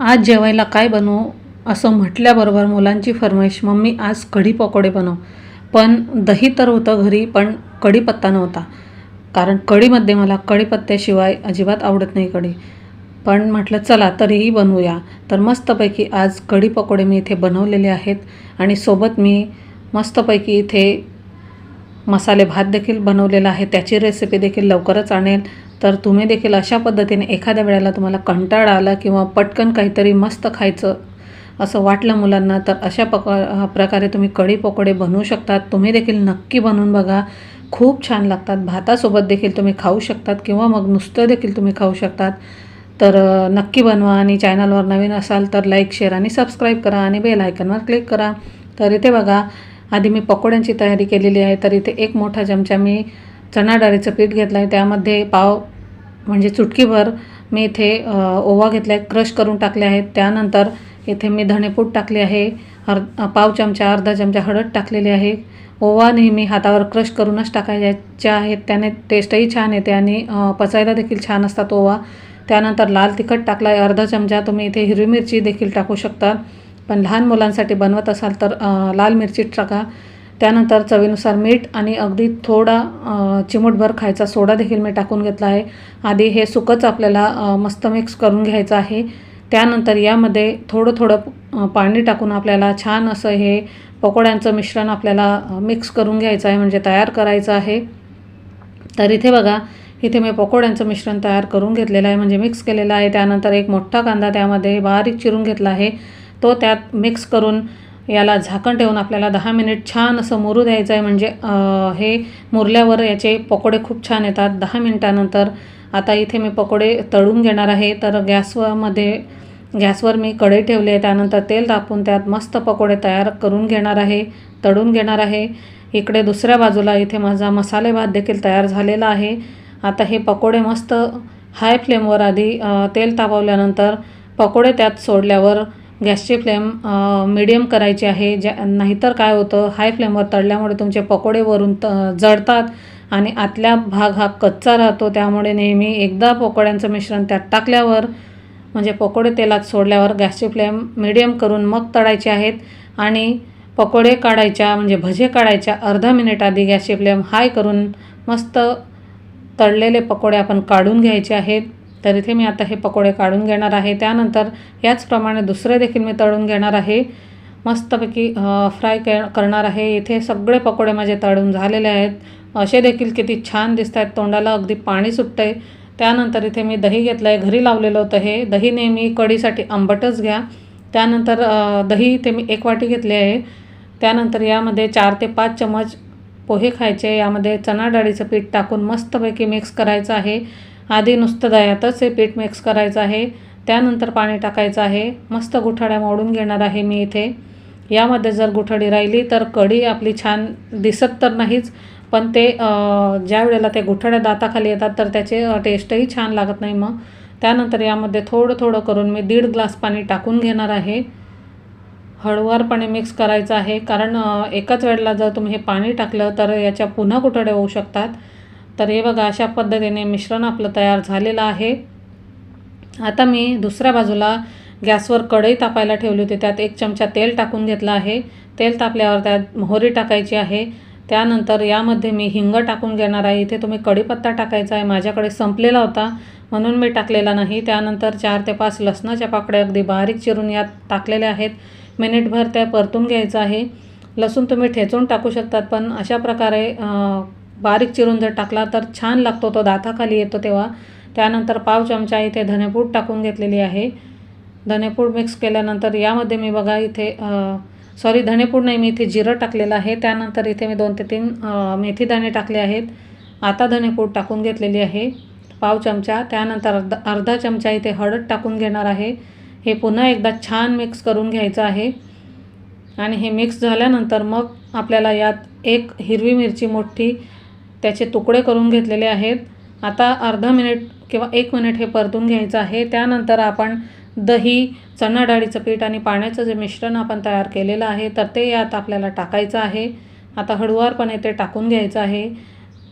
आज जेवायला काय बनवू असं म्हटल्याबरोबर मुलांची फरमाईश मम्मी आज कढी पकोडे बनव. पण दही तर होतं घरी पण कढीपत्ता नव्हता. कारण कढीमध्ये मला कढीपत्त्याशिवाय अजिबात आवडत नाही कढी. पण म्हटलं चला तरीही बनवूया. तर मस्तपैकी आज कढी पकोडे मी इथे बनवलेले आहेत आणि सोबत मी मस्तपैकी इथे मसाले भात देखील बनवलेला आहे. त्याची रेसिपी देखील लवकरच आणेल. तर तुम्ही देखील अशा पद्धतीने एखाद्या वेळेला तुम्हाला कंटाळा आला किंवा पटकन काहीतरी मस्त खायचं असं वाटलं मुलांना तर अशा पक प्रकारे तुम्ही कढी पकोडे बनवू शकतात. तुम्ही देखील नक्की बनवून बघा. खूप छान लागतात. भातासोबत देखील तुम्ही खाऊ शकतात किंवा मग नुसतं देखील तुम्ही खाऊ शकतात. तर नक्की बनवा आणि चॅनलवर नवीन असाल तर लाईक शेअर आणि सबस्क्राईब करा आणि बेल आयकनवर क्लिक करा. तर इथे बघा आधी मी पकोड्यांची तयारी केलेली आहे. तर इथे एक मोठा चमचा मी चणा डाळीचं पीठ घेतलं आहे त्यामध्ये पाव म्हणजे चुटकीभर मी इथे ओवा घेतला आहे क्रश करून टाकले आहेत. त्यानंतर इथे मी धणेपूट टाकले आहे. अर् पाव चमचा अर्धा चमचा हळद टाकलेली आहे. ओवा नेहमी हातावर क्रश करूनच टाकायच्या आहेत. त्याने टेस्टही छान येते आणि पचायला देखील छान असतात ओवा. त्यानंतर लाल तिखट टाकला आहे अर्धा चमचा तुम्ही इथे हिरवी मिरची देखील टाकू शकता. पण लहान मुलांसाठी बनवत असाल तर लाल मिरची टाका. त्यानंतर चवीनुसार मीठ आणि अगदी थोडा चिमूटभर खायचा सोडा देखील मी टाकून घेतला आहे. आधी हे सुकंच आपल्याला मस्त मिक्स करून घ्यायचं आहे. त्यानंतर यामध्ये थोडं थोडं पाणी टाकून आपल्याला छान असं हे पकोड्यांचं मिश्रण आपल्याला मिक्स करून घ्यायचं आहे म्हणजे तयार करायचं आहे. तर इथे बघा इथे मी पकोड्यांचं मिश्रण तयार करून घेतलेलं आहे म्हणजे मिक्स केलेलं आहे. त्यानंतर एक मोठा कांदा त्यामध्ये बारीक चिरून घेतला आहे. तो त्यात मिक्स करून याला झाकण ठेवून आपल्याला दहा मिनिट छान असं मुरू द्यायचं आहे म्हणजे हे मुरल्यावर याचे पकोडे खूप छान येतात. दहा मिनिटानंतर आता इथे मी पकोडे तळून घेणार आहे. तर गॅसमध्ये गॅसवर मी कढई ठेवली आहे. त्यानंतर तेल तापून त्यात मस्त पकोडे तयार करून घेणार आहे तळून घेणार आहे. इकडे दुसऱ्या बाजूला इथे माझा मसाले भात देखील तयार झालेला आहे. आता हे पकोडे मस्त हाय फ्लेमवर आधी तेल तापवल्यानंतर पकोडे त्यात सोडल्यावर गॅसची फ्लेम मिडियम करायची आहे. ज्या नाहीतर काय होतं हाय फ्लेमवर तळल्यामुळे तुमचे पकोडे वरून त जळतात आणि आतल्या भाग हा कच्चा राहतो. त्यामुळे नेहमी एकदा पकोड्यांचं मिश्रण त्यात टाकल्यावर म्हणजे पकोडे तेलात सोडल्यावर गॅसची फ्लेम मिडियम करून मग तळायचे आहेत आणि पकोडे काढायच्या म्हणजे भजे काढायच्या अर्धा मिनिट आधी गॅसची फ्लेम हाय करून मस्त तळलेले पकोडे आपण काढून घ्यायचे आहेत. तर इथे मी आता हे पकोडे काढून घेणार आहे. त्यानंतर याचप्रमाणे दुसरे देखील मी तळून घेणार आहे. मस्तपैकी फ्राय के करणार आहे. इथे सगळे पकोडे माझे तळून झालेले आहेत. असे देखील किती छान दिसत आहेत तोंडाला. अगदी पाणी सुटतं आहे त्यानंतर इथे मी दही घेतलं आहे घरी लावलेलं होतं हे. दही नेहमी कढीसाठी आंबटच घ्या. त्यानंतर दही इथे मी एक वाटी घेतली आहे. त्यानंतर यामध्ये चार ते पाच चमच पोहे खायचे. यामध्ये चणा डाळीचं पीठ टाकून मस्तपैकी मिक्स करायचं आहे. आधी नुसतं दह्यातच हे पीठ मिक्स करायचं आहे. त्यानंतर पाणी टाकायचं आहे. मस्त गुठड्या मोडून घेणार आहे मी इथे. यामध्ये जर गुठळी राहिली तर कढी आपली छान दिसत तर नाहीच पण ते ज्या वेळेला ते गुठळ्या दाताखाली येतात तर त्याचे टेस्टही छान लागत नाही मग. त्यानंतर यामध्ये थोडं थोडं करून मी दीड ग्लास पाणी टाकून घेणार आहे. हळुवारपणे मिक्स करायचं आहे. कारण एकाच वेळेला जर तुम्ही हे पाणी टाकलं तर याच्या पुन्हा गुठड्या होऊ शकतात. तर हे बघा अशा पद्धतीने मिश्रण आपलं तयार झालेलं आहे. आता मी दुसऱ्या बाजूला गॅसवर कढई तापायला ठेवली होती. त्यात एक चमचा तेल टाकून घेतलं आहे. तेल तापल्यावर त्यात मोहरी टाकायची आहे. त्यानंतर यामध्ये मी हिंग टाकून घेणार आहे. इथे तुम्ही कढीपत्ता टाकायचा आहे. माझ्याकडे संपलेला होता. म्हणून मी टाकलेला नाही. त्यानंतर चार ते पाच लसणाच्या पाकड्या अगदी बारीक चिरून यात टाकलेल्या आहेत. मिनिटभर त्या परतून घ्यायचं आहे. लसूण तुम्ही ठेचून टाकू शकतात पण अशा प्रकारे बारीक चिरून जर टाकला तर छान लागतो तो दाताखाली येतो तेव्हा. त्यानंतर पाव चमचा इथे धनेपूड टाकून घेतलेली आहे. धनेपूड मिक्स केल्यानंतर यामध्ये मी बघा इथे सॉरी धनेपूड नाही मी इथे जिरं टाकलेलं आहे. त्यानंतर इथे मी दोन ते तीन मेथीदाणे मेथी दाणे टाकले आहेत. आता धनेपूड टाकून घेतलेली आहे. पाव चमचा त्यानंतर अर्धा अर्धा चमचा इथे हळद टाकून घेणार आहे. हे पुन्हा एकदा छान मिक्स करून घ्यायचं आहे. आणि हे मिक्स झाल्यानंतर मग आपल्याला यात एक हिरवी मिरची मोठी त्याचे तुकडे करून घेतलेले आहेत. आता अर्धा मिनिट किंवा एक मिनिट हे परतून घ्यायचं आहे. त्यानंतर आपण दही चणा डाळीचं पीठ आणि पाण्याचं जे मिश्रण आपण तयार केलेलं आहे तर ते यात आपल्याला टाकायचं आहे. आता हळुवारपणे ते टाकून घ्यायचं आहे.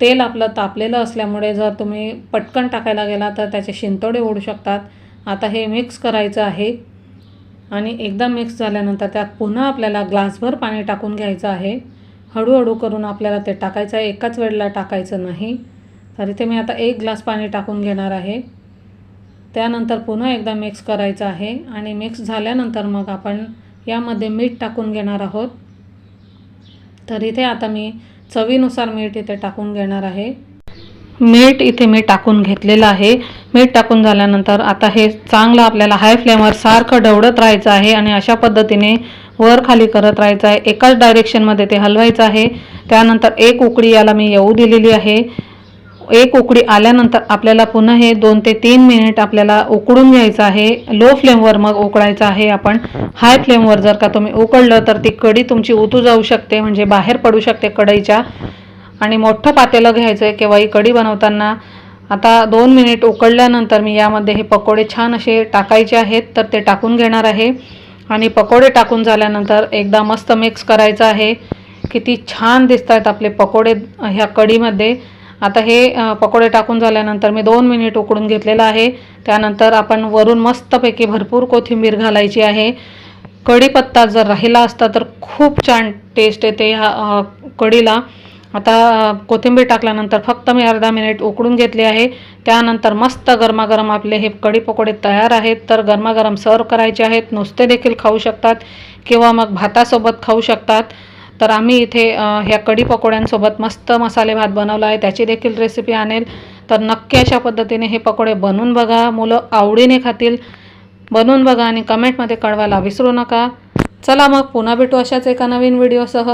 तेल आपलं तापलेलं असल्यामुळे जर तुम्ही पटकन टाकायला गेला तर त्याचे शिंतोडे ओढू शकतात. आता हे मिक्स करायचं आहे. आणि एकदा मिक्स झाल्यानंतर त्यात पुन्हा आपल्याला ग्लासभर पाणी टाकून घ्यायचं आहे. हळूहळू करून आपल्याला ते टाकायचं आहे. एकाच वेळेला टाकायचं नाही. तर इथे मी आता एक ग्लास पाणी टाकून घेणार आहे. त्यानंतर पुन्हा एकदा मिक्स करायचं आहे. आणि मिक्स झाल्यानंतर मग आपण यामध्ये मीठ टाकून घेणार आहोत. तर इथे आता मी चवीनुसार मीठ इथे टाकून घेणार आहे. मीठ इथे मी टाकून घेतलेलं आहे. मीठ टाकून झाल्यानंतर आता हे चांगलं आपल्याला हाय फ्लेमवर सारखं ढवळत राहायचं आहे. आणि अशा पद्धतीने वर खाली करत राहायचं आहे. एकाच डायरेक्शनमध्ये ते हलवायचं आहे. त्यानंतर एक उकडी याला मी येऊ दिलेली आहे. एक उकडी आल्यानंतर आपल्याला पुन्हा हे दोन ते तीन मिनिट आपल्याला उकळून घ्यायचं आहे. लो फ्लेमवर मग उकळायचं आहे आपण. हाय फ्लेमवर जर का तुम्ही उकळलं तर ती कढी तुमची उतू जाऊ शकते म्हणजे बाहेर पडू शकते कढईच्या. आणि मोठं पातेलं घ्यायचं आहे किंवा ही कढी बनवताना. आता दोन मिनिट उकळल्यानंतर मी यामध्ये हे पकोडे छान असे टाकायचे आहेत तर ते टाकून घेणार आहे. आणि पकोडे टाकून झाल्यानंतर एकदा मस्त मिक्स करायचं आहे. किती छान दिसत आहेत आपले पकोडे ह्या कढीमध्ये. आता हे पकोडे टाकून झाल्यानंतर मी दोन मिनिट उकडून घेतलेलं आहे. त्यानंतर आपण वरून मस्तपैकी भरपूर कोथिंबीर घालायची आहे. कढीपत्ता जर राहिला असता तर खूप छान टेस्ट येते ह्या कढीला. आता कोथिंबीर टाकल्यानंतर फक्त मी अर्धा मिनिट उकडून घेतले आहे. त्यानंतर मस्त गरमागरम आपले हे कढी पकोडे तयार आहेत. तर गरमागरम सर्व करायचे आहेत. नुसते देखील खाऊ शकतात किंवा मग भातासोबत खाऊ शकतात. तर आम्ही इथे ह्या कढी पकोड्यांसोबत मस्त मसाले भात बनवला आहे. त्याची देखील रेसिपी आणेल. तर नक्की अशा पद्धतीने हे पकोडे बनवून बघा. मुलं आवडीने खातील. बनवून बघा आणि कमेंटमध्ये कळवायला विसरू नका. चला मग पुन्हा भेटू अशाच एका नवीन व्हिडिओसह